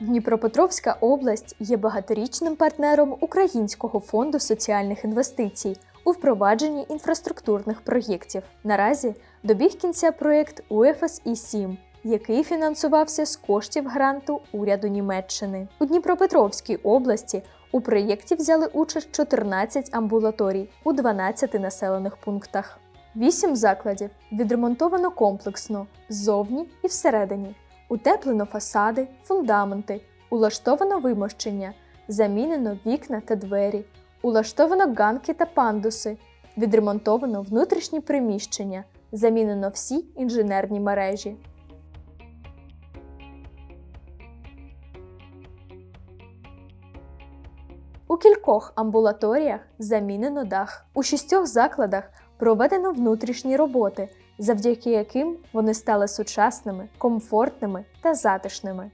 Дніпропетровська область є багаторічним партнером Українського фонду соціальних інвестицій у впровадженні інфраструктурних проєктів. Наразі добіг кінця проєкт УФСІ 7 який фінансувався з коштів гранту уряду Німеччини. У Дніпропетровській області у проєкті взяли участь 14 амбулаторій у 12 населених пунктах. Вісім закладів відремонтовано комплексно ззовні і всередині. Утеплено фасади, фундаменти, улаштовано вимощення, замінено вікна та двері, улаштовано ганки та пандуси, відремонтовано внутрішні приміщення, замінено всі інженерні мережі. У кількох амбулаторіях замінено дах. У шістьох закладах проведено внутрішні роботи, завдяки яким вони стали сучасними, комфортними та затишними.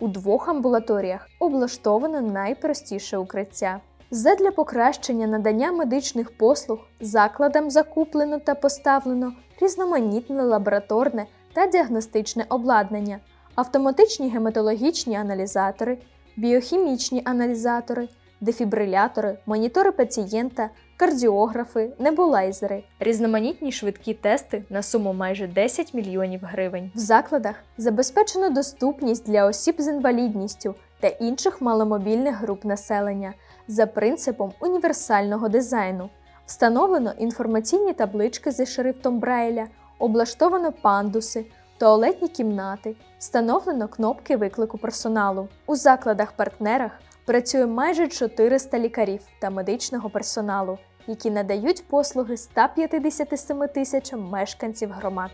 У двох амбулаторіях облаштовано найпростіше укриття. Задля покращення надання медичних послуг закладам закуплено та поставлено різноманітне лабораторне та діагностичне обладнання, автоматичні гематологічні аналізатори, біохімічні аналізатори, дефібрилятори, монітори пацієнта, кардіографи, небулайзери, різноманітні швидкі тести на суму майже 10 мільйонів гривень. В закладах забезпечено доступність для осіб з інвалідністю та інших маломобільних груп населення за принципом універсального дизайну. Встановлено інформаційні таблички зі шрифтом Брайля, облаштовано пандуси, туалетні кімнати, встановлено кнопки виклику персоналу. У закладах-партнерах працює майже 400 лікарів та медичного персоналу, які надають послуги 157 тисячам мешканців громад.